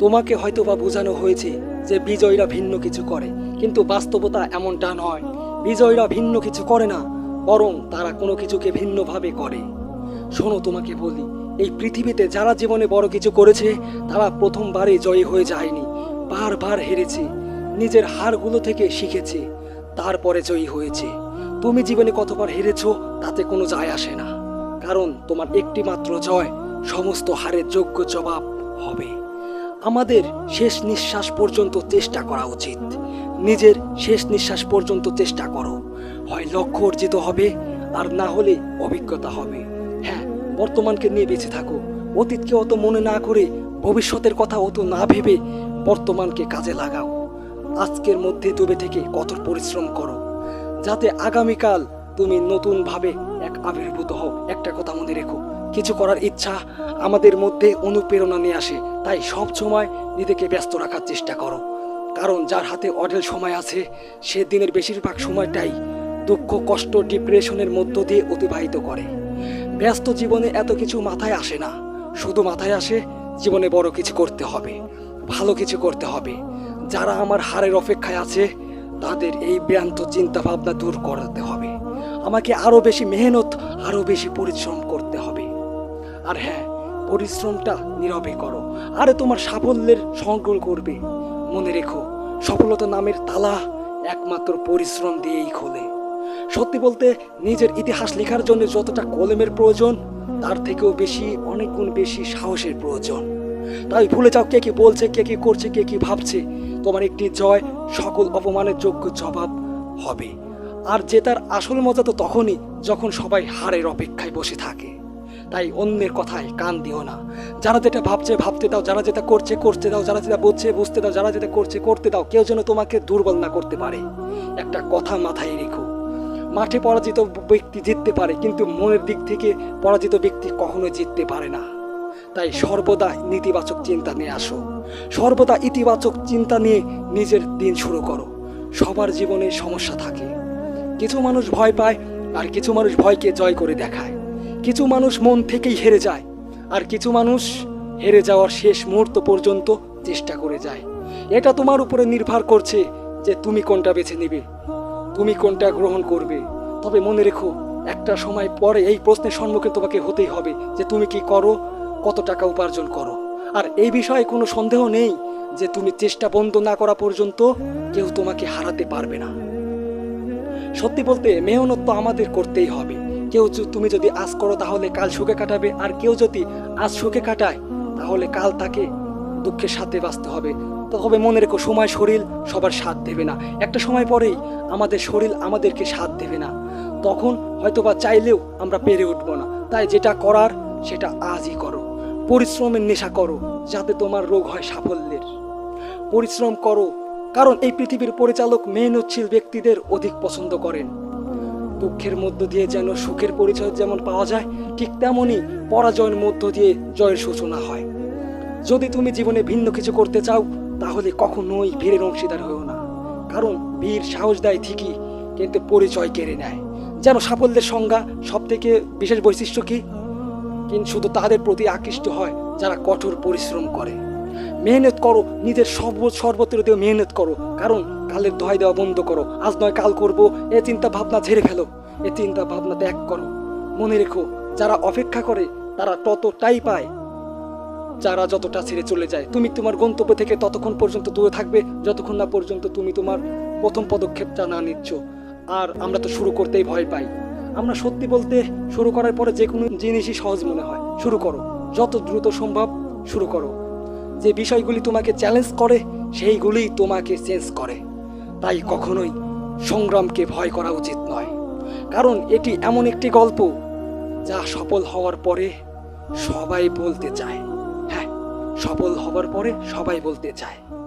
তোমাকে হয়তো বা বোঝানো হয়েছে যে বিজয়ীরা ভিন্ন কিছু করে, কিন্তু বাস্তবতা এমনটা নয়। বিজয়ীরা ভিন্ন কিছু করে না, বরং তারা কোনো কিছুকে ভিন্নভাবে করে। শোনো তোমাকে বলি, এই পৃথিবীতে যারা জীবনে বড় কিছু করেছে, তারা প্রথমবারে জয়ী হয়ে যায়নি, বারবার হেরেছে, নিজের হারগুলো থেকে শিখেছে, তারপরে জয়ী হয়েছে। তুমি জীবনে কতবার হেরেছো, তাতে কোনো যায় আসে না, কারণ তোমার একটি মাত্র জয়, সমস্ত হারের যোগ্য জবাব হবে। আমাদের শেষ নিঃশ্বাস পর্যন্ত চেষ্টা করা উচিত। নিজের শেষ নিঃশ্বাস পর্যন্ত চেষ্টা করো। হয় লক্ষ্য অর্জিত হবে, আর না হলে অভিজ্ঞতা হবে। হ্যাঁ বর্তমানকে নিয়ে বেঁচে থাকো। অতীতকে অত মনে না করে ভবিষ্যতের কথা অত না ভেবে বর্তমানকে কাজে লাগাও। আজকের মধ্যে ডুবে থেকে কঠোর পরিশ্রম করো। যাতে আগামীকাল তুমি নতুনভাবে এক আবির্ভূত হও। একটা কথা মনে রেখো। কিছু করার ইচ্ছা আমাদের মধ্যে অনুপ্রেরণা নিয়ে আসে। তাই সব সময় নিজেকে ব্যস্ত রাখার চেষ্টা করো। কারণ যার হাতে অঢেল সময় আছে, সে দিনের বেশিরভাগ সময়টাই দুঃখ, কষ্ট, ডিপ্রেশনের মধ্য দিয়ে অতিবাহিত করে। ব্যস্ত জীবনে এত কিছু মাথায় আসে না। শুধু মাথায় আসে জীবনে বড় কিছু করতে হবে, ভালো কিছু করতে হবে। যারা আমার হারের অপেক্ষায় আছে, তাদের এই ভ্রান্ত চিন্তা ভাবনা দূর করাতে হবে। আমাকে আরও বেশি মেহনত আরও বেশি পরিশ্রম করতে হবে। আর হ্যাঁ পরিশ্রমটা নীরবে করো। আরে তোমার সাফল্যের সংগ্রহ করবে। মনে রেখো, সফলতা নামের তালা একমাত্র পরিশ্রম দিয়েই খোলে। সত্যি বলতে, নিজের ইতিহাস লেখার জন্য যতটা কলমের প্রয়োজন, তার থেকেও বেশি, অনেক গুণ বেশি সাহসের প্রয়োজন। তাই ভুলে যাও কে কি বলছে, কে কি করছে, কে কি ভাবছে। তোমার একটি জয়, সকল অপমানের যোগ্য জবাব হবে। আর জেতার আসল মজা তো তখনই, যখন সবাই হারের অপেক্ষায় বসে থাকে। তাই অন্যের কথায় কান দিও না। যারা যেটা ভাবছে, ভাবতে দাও। যারা যেটা করছে, করতে দাও। যারা যেটা বুঝছে বুঝতে দাও। যারা যেটা করছে, করতে দাও। কেউ যেন তোমাকে দুর্বল না করতে পারে। একটা কথা মাথায় রেখো। মাঠে পরাজিত ব্যক্তি জিততে পারে, কিন্তু মনের দিক থেকে পরাজিত ব্যক্তি কখনো জিততে পারে না। তাই সর্বদা নেতিবাচক চিন্তা নিয়ে আসো। সর্বদা ইতিবাচক চিন্তা নিয়ে নিজের দিন শুরু করো। সবার জীবনে সমস্যা থাকে। কিছু মানুষ ভয় পায়, আর কিছু মানুষ ভয়কে জয় করে দেখায়। কিছু মানুষ মন থেকেই হেরে যায়, আর কিছু মানুষ হেরে যাওয়ার শেষ মুহূর্ত পর্যন্ত চেষ্টা করে যায়। এটা তোমার উপরে নির্ভর করছে যে তুমি কোনটা বেছে নেবে, তুমি কোনটা গ্রহণ করবে। তবে মনে রেখো, একটা সময় পরে এই প্রশ্নের সম্মুখীন তোমাকে হতেই হবে যে তুমি কি করো, কত টাকা উপার্জন করো। আর এই বিষয়ে কোনো সন্দেহ নেই যে তুমি চেষ্টা বন্ধ না করা পর্যন্ত কেউ তোমাকে হারাতে পারবে না। সত্যি বলতে মেহনত তো আমাদের করতেই হবে। কেউ তুমি যদি আজ করো, তাহলে কাল সুখে কাটাবে। আর কেউ যদি আজ সুখে কাটায়, তাহলে কাল তাকে দুঃখের সাথে বাঁচতে হবে। তবে মনে রেখো, সময় শরীর সবার সাথ দেবে না। একটা সময় পরেই আমাদের শরীর আমাদেরকে সাথ দেবে না। তখন হয়তোবা চাইলেও আমরা পেরে উঠবো না। তাই যেটা করার, সেটা আজই করো। পরিশ্রমের নেশা করো, যাতে তোমার রোগ হয় সাফল্যের। পরিশ্রম করো, কারণ এই পৃথিবীর পরিচালক মেহনতশীল ব্যক্তিদের অধিক পছন্দ করেন। দুঃখের মধ্য দিয়ে যেন সুখের পরিচয় যেমন পাওয়া যায়, ঠিক তেমনই পরাজয়ের মধ্য দিয়ে জয়ের সূচনা হয়। যদি তুমি জীবনে ভিন্ন কিছু করতে চাও, তাহলে কখনোই ভিড়ের অংশীদার হও না। কারণ বীর সাহস দেয় ঠিকই, কিন্তু পরিচয় কেড়ে নেয়। যেন সাফল্যের সংজ্ঞা সব থেকে বিশেষ বৈশিষ্ট্য কি? কিন্তু শুধু তাদের প্রতি আকৃষ্ট হয় যারা কঠোর পরিশ্রম করে। মেহনত করো, নিজের সর্ব সর্বত্র দিয়ে মেহনত করো। কারণ কালের দোহাই দেওয়া বন্ধ করো। আজ নয়, কাল করব। এ চিন্তা ভাবনা ঝেড়ে ফেলো। এ চিন্তা ভাবনা ত্যাগ করো। মনে রেখো, যারা অপেক্ষা করে, তারা ততটাই পায়। যারা যতটা ছেড়ে চলে যায়। তুমি তোমার গন্তব্য থেকে ততক্ষণ পর্যন্ত দূরে থাকবে। যতক্ষণ না পর্যন্ত তুমি তোমার প্রথম পদক্ষেপটা না নিচ্ছ। আর আমরা তো শুরু করতেই ভয় পাই। আমরা সত্যি বলতে শুরু করার পরে যে কোনো জিনিসই সহজ মনে হয়। শুরু করো। যত দ্রুত সম্ভব শুরু করো। যে বিষয়গুলি তোমাকে চ্যালেঞ্জ করে, সেইগুলি তোমাকে চেঞ্জ করে। তাই কখনোই সংগ্রামকে ভয় করা উচিত নয়। কারণ এটি এমন একটি গল্প যা সফল হওয়ার পরে সবাই বলতে চায়। হ্যাঁ সফল হওয়ার পরে সবাই বলতে চায়।